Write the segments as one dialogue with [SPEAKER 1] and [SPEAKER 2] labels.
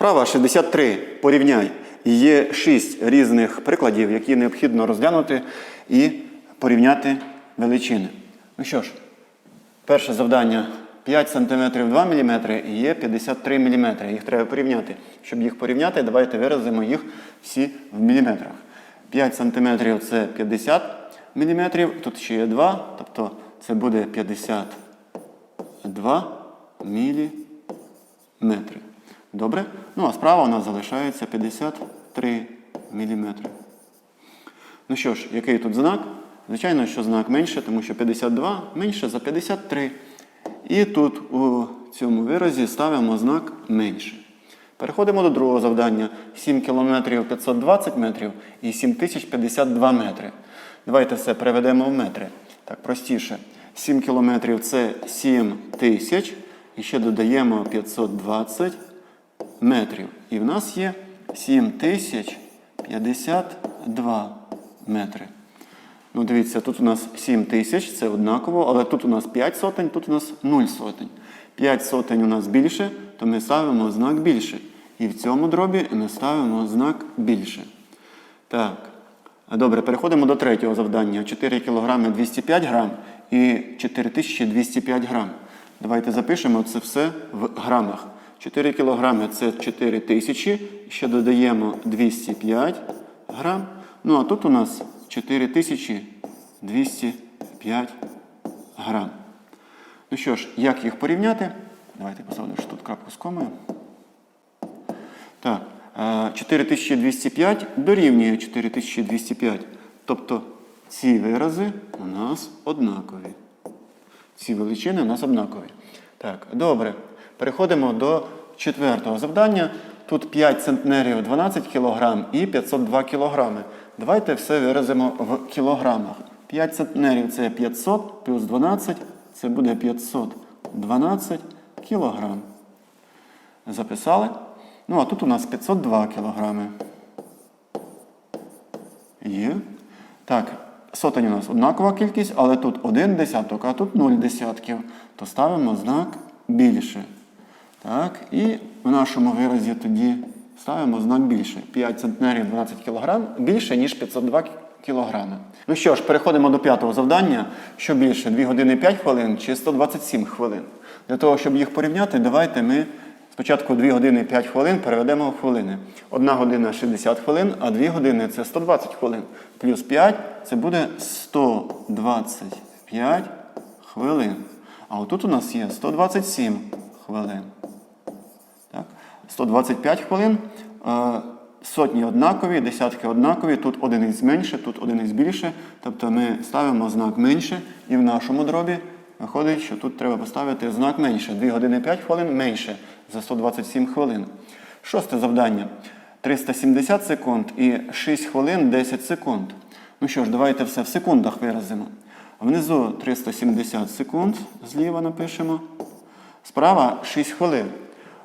[SPEAKER 1] Вправа 63. Порівняй. Є 6 різних прикладів, які необхідно розглянути і порівняти величини. Ну що ж, перше завдання 5 см 2 мм і є 53 мм. Їх треба порівняти. Щоб їх порівняти, давайте виразимо їх всі в міліметрах. 5 см це 50 мм, тут ще є 2, тобто це буде 52 мм. Добре? Ну а справа у нас залишається 53 мм. Ну що ж, який тут знак? Звичайно, що знак менше, тому що 52 менше за 53. І тут у цьому виразі ставимо знак менше. Переходимо до другого завдання. 7 км 520 метрів і 7052 метри. Давайте все переведемо в метри. Так, простіше. 7 кілометрів це 7 тисяч. І ще додаємо 520 метрів. І в нас є 7052 метри. Ну, дивіться, тут у нас 7 тисяч, це однаково, але тут у нас 5 сотень, тут у нас 0 сотень. 5 сотень у нас більше, то ми ставимо знак більше. І в цьому дробі ми ставимо знак більше. Так. Добре, переходимо до третього завдання. 4 кг 205 грам і 4205 грам. Давайте запишемо це все в грамах. 4 кг це 4 тисячі, ще додаємо 205 грам. Ну а тут у нас 4205 грам. Ну що ж, як їх порівняти? Давайте поставлю тут крапку з комою. Так, е, 4205 дорівнює 4205. Тобто ці вирази у нас однакові. Ці величини у нас однакові. Так, добре. Переходимо до четвертого завдання. Тут 5 центнерів 12 кг і 502 кг. Давайте все виразимо в кілограмах. 5 центнерів це 500 плюс 12 це буде 512 кг. Записали? Ну, а тут у нас 502 кілограми. Є. Так, сотень у нас однакова кількість, але тут один десяток, а тут 0 десятків. То ставимо знак більше. Так, і в нашому виразі тоді ставимо знак більше. 5 центнерів 12 кг більше, ніж 502 кг. Ну що ж, переходимо до п'ятого завдання. Що більше, 2 години 5 хвилин чи 127 хвилин. Для того, щоб їх порівняти, давайте ми спочатку 2 години 5 хвилин переведемо в хвилини. 1 година 60 хвилин, а 2 години це 120 хвилин. Плюс 5 це буде 125 хвилин. А отут у нас є 127 хвилин. Так? 125 хвилин. Е, Сотні однакові, десятки однакові, тут одиниць менше, тут одиниць більше. Тобто ми ставимо знак менше, і в нашому дробі виходить, що тут треба поставити знак менше. 2 години 5 хвилин менше за 127 хвилин. Шосте завдання. 370 секунд і 6 хвилин 10 секунд. Ну що ж, давайте все в секундах виразимо. Внизу 370 секунд, зліва напишемо. Справа 6 хвилин.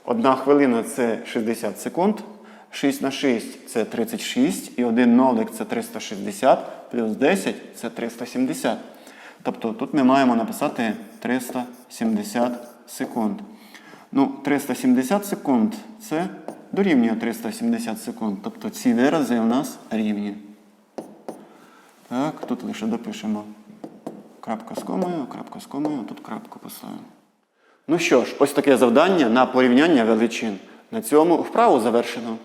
[SPEAKER 1] Одна хвилина це 60 секунд. 6 на 6 це 36, і один нолик це 360, плюс 10 це 370. Тобто тут ми маємо написати 370 секунд. Ну, 370 секунд це дорівнює 370 секунд. Тобто ці вирази у нас рівні. Так, тут лише допишемо крапка з комою, крапка з комою, тут крапку поставимо. Ну що ж, ось таке завдання на порівняння величин. На цьому вправу завершено.